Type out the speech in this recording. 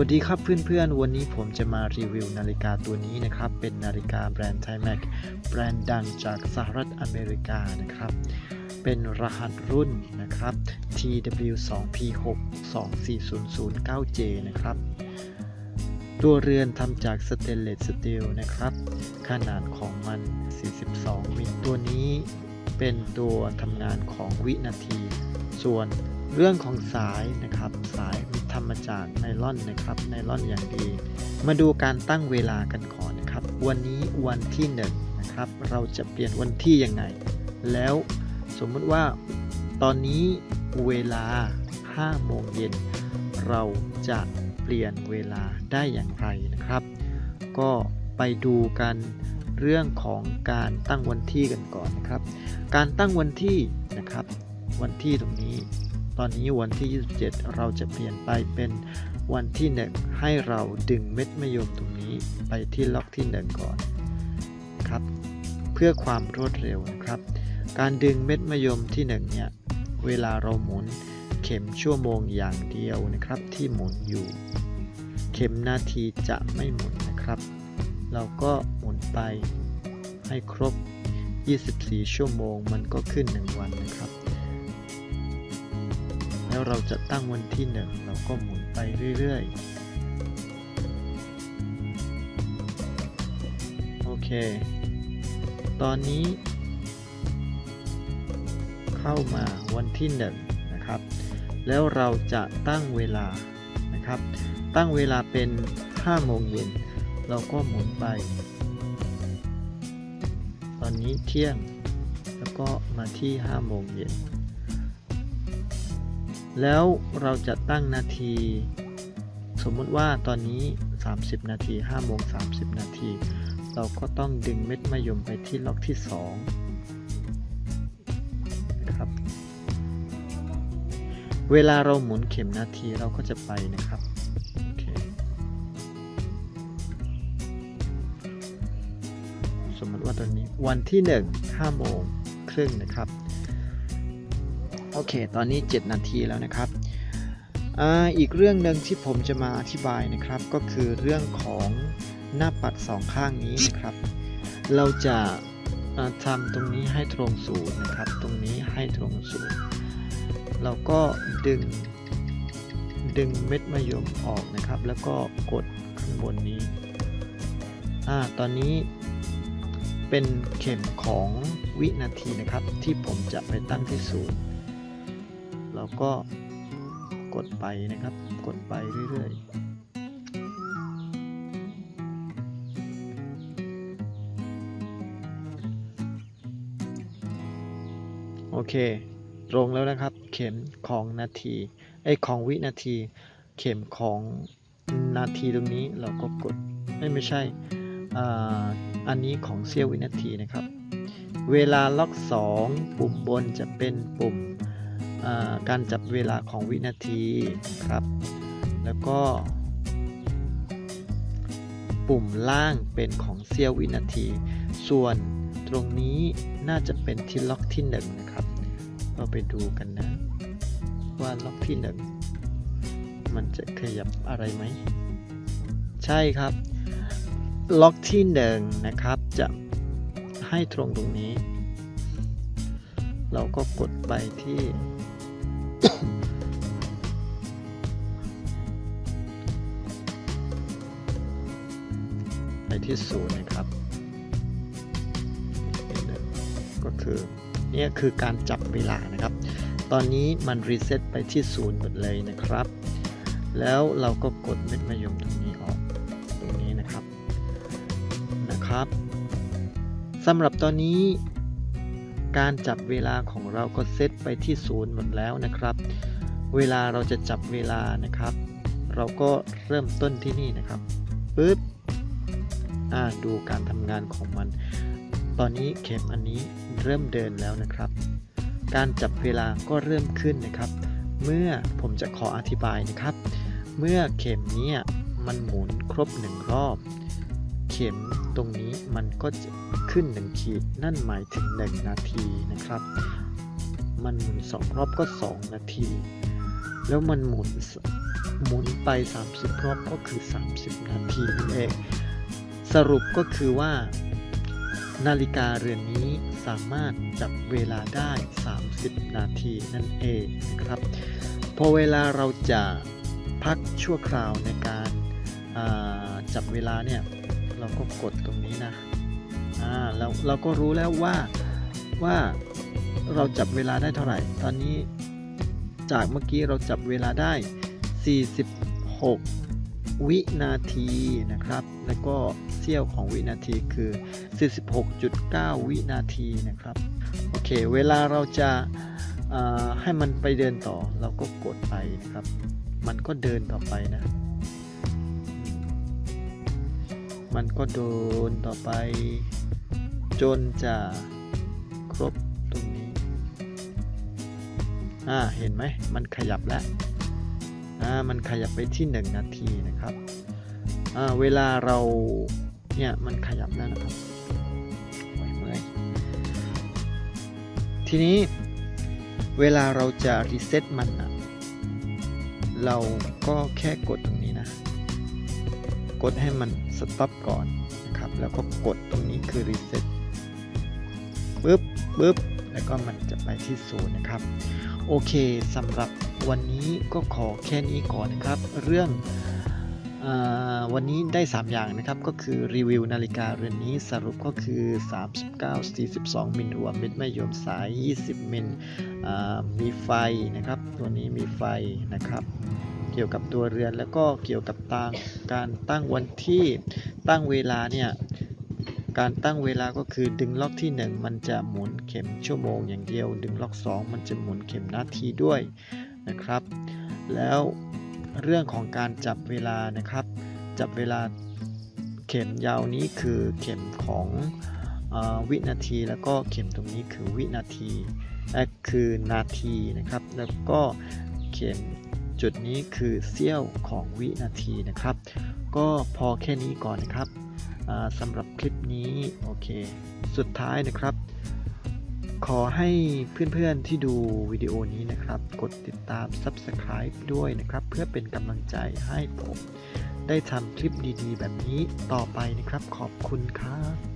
วัสดีครับเพื่อนๆ วันนี้ผมจะมารีวิวนาฬิกาตัวนี้นะครับ เป็นนาฬิกาแบรนด์ไทแม็กแบรนด์ดังจากสหรัฐอเมริกานะครับ เป็นรหัสรุ่นนะครับ TW2P62400-9J นะครับ ตัวเรือนทำจากสเตนเลสสตีลนะครับ ขนาดของมัน 42 มิลตัวนี้เป็นตัวทำงานของวินาที ส่วน เรื่องของสายนะครับ สายมีทำมาจากไนลอนนะครับไนลอนอย่างดี มาดูการตั้งเวลากันก่อนนะครับ วันนี้วันที่หนึ่งนะครับเราจะเปลี่ยนวันที่ยังไง แล้วสมมุติว่าตอนนี้เวลา 5 โมงเย็น เราจะเปลี่ยนเวลาได้อย่างไรนะครับ ก็ไปดูกันเรื่องของการตั้งวันที่กันก่อนนะครับ การตั้งวันที่นะครับ วันที่ตรงนี้ ตอนนี้วันที่ 27 เราจะเปลี่ยนไปเป็นวันที่ 1 ให้เราดึงเม็ดมะยมตรงนี้ไปที่ล็อกที่ 1 ก่อนครับ เพื่อความรวดเร็วนะครับ การดึงเม็ดมะยมที่ 1 เนี่ย เวลาเราหมุนเข็มชั่วโมงอย่างเดียวนะครับที่หมุนอยู่ เข็มนาทีจะไม่หมุนนะครับ เราก็หมุนไปให้ครบ 24 ชั่วโมงมันก็ขึ้น 1 วันนะครับ แล้วเราจะตั้งวันที่ 1 เราก็หมุนไปเรื่อยๆ โอเค ตอนนี้ เข้ามาวันที่ 1 นะครับ แล้วเราจะตั้งเวลานะครับ ตั้งเวลาเป็น 5 โมงเย็น เราก็หมุนไป ตอนนี้เที่ยง แล้วก็มาที่ 5 โมงเย็น แล้วเราจะตั้งนาที สมมุติว่าตอนนี้ 30 นาที5โมง30 นาที เราก็ต้องดึงเม็ดมะยมไปที่ล็อกที่2นะครับ เวลาเราหมุนเข็มนาทีเราก็จะไปนะครับสมมติว่าตอนนี้วันที่1 5โมงครึ่งนะครับ โอเค ตอนนี้ 7 นาทีแล้วนะครับอาอีกเรื่องหนึ่งที่ผมจะมาอธิบายนะครับ ก็คือเรื่องของหน้าปัดสองข้างนี้นะครับ เราจะาทำตรงนี้ให้ตรงศูนย์นะครับ ตรงนี้ให้ตรงศูนย์เราก็ดึงดึงเม็ดมะยมออกนะครับ แล้วก็กดข้างบนนี้อ่าตอนนี้เป็นเข็มของวินาทีนะครับ ที่ผมจะไปตั้งที่ศูนย์เร ก็กดไปนะครับ กดไปเรื่อยๆ โอเค ตรงแล้วนะครับ เข็มของนาทีไอยของวินาที เข็มของนาทีตรงนี้เราก็กดไม่ไม่ใช่อ่าอันนี้ของเสี้ยววินาทีนะครับ เวลาล็อก 2 ปุ่มบนจะเป็นปุ่ม การจับเวลาของวินาทีครับ แล้วก็ ปุ่มล่างเป็นของเสี้ยววินาที ส่วนตรงนี้น่าจะเป็นที่ล็อกที่1นะครับ เราไปดูกันนะ ว่าล็อกที่1มันจะขยับอะไรไหม ใช่ครับ ล็อกที่1นะครับจะให้ตรงตรงนี้ เราก็กดไปที่ ไปที่ศูนย์นะครับ ก็คือเนี่ยคือการจับเวลานะครับ ตอนนี้มันรีเซ็ตไปที่ศูนย์หมดเลยนะครับ แล้วเราก็กดเม็ดมะยมตรงนี้ออกตรงนี้นะครับนะครับสำหรับตอนนี้ การจับเวลาของเราก็เซตไปที่ศูนย์หมดแล้วนะครับ เวลาเราจะจับเวลานะครับ เราก็เริ่มต้นที่นี่นะครับปึ๊บอ่าดูการทำงานของมัน ตอนนี้เข็มอันนี้เริ่มเดินแล้วนะครับ การจับเวลาก็เริ่มขึ้นนะครับ เมื่อผมจะขออธิบายนะครับ เมื่อเข็มนี้มันหมุนครบหนึ่งรอบ ข็มตรงนี้มันก็จะขึ้นหนึ่งขีด นั่นหมายถึง 1 นาทีนะครับ มันหมุนสองรอบก็ 2 นาที แล้วมันหมุนหมุนไป 30 รอบก็คือ 30 นาทีนั่นเอง สรุปก็คือว่า นาฬิกาเรือนนี้สามารถจับเวลาได้ 30 นาทีนั่นเองนะครับ พอเวลาเราจะพักชั่วคราวในการจับเวลาเนี่ย เราก็กดตรงนี้นะอ่าแล้วเราก็รู้แล้วว่าว่าเราจับเวลาได้เท่าไหร่ ตอนนี้จากเมื่อกี้เราจับเวลาได้ 46 วินาทีนะครับ แล้วก็เสี้ยวของวินาทีคือ 46.9 วินาทีนะครับ โอเค เวลาเราจะให้มันไปเดินต่อ เราก็กดไปนะครับ มันก็เดินต่อไปนะ มันก็เดินต่อไป จนจะครบตรงนี้ อ่า เห็นไหม มันขยับแล้ว อ่า มันขยับไปที่ 1 นาทีนะครับ อ่า เวลาเรา เนี่ย มันขยับแล้วนะครับเมื่อยทีนี้ เวลาเราจะรีเซ็ตมันนะเราก็แค่กด ดให้มันสต็อปก่อนนะครับ แล้วก็กดตรงนี้คือรีเซ็ตปึ๊บปึ๊บแล้วก็มันจะไปที่ศูนย์นะครับ โอเคสำหรับวันนี้ก็ขอแค่นี้ก่อนนะครับ เรื่องอวันนี้ได้ 3 อย่างนะครับก็คือรีวิวนาฬิกาเรือนนี้สรุปก็คือ 39 42 มิลรวเม็ดไม่ยมสาย 20 มิลมีไฟนะครับ ตัวนี้มีไฟนะครับ เกี่ยวกับตัวเรือน แล้วก็เกี่ยวกับตางการตั้งวันที่ตั้งเวลาเนี่ยการตั้งเวลาก็คือดึงล็อกที่ 1 มันจะหมุนเข็มชั่วโมงอย่างเดียว ดึงล็อก 2 มันจะหมุนเข็มนาทีด้วยนะครับ แล้วเรื่องของการจับเวลานะครับ จับเวลาเข็มยาวนี้คือเข็มของอวินาที แล้วก็เข็มตรงนี้คือวินาทีและคือนาทีนะครับ แล้วก็เข็ม จุดนี้คือเสี้ยวของวินาทีนะครับ ก็พอแค่นี้ก่อนนะครับสำหรับคลิปนี้โอเค สุดท้ายนะครับ ขอให้เพื่อนๆที่ดูวิดีโอนี้นะครับ กดติดตาม Subscribe ด้วยนะครับ เพื่อเป็นกำลังใจให้ผม ได้ทำคลิปดีๆ แบบนี้ต่อไปนะครับ ขอบคุณครับ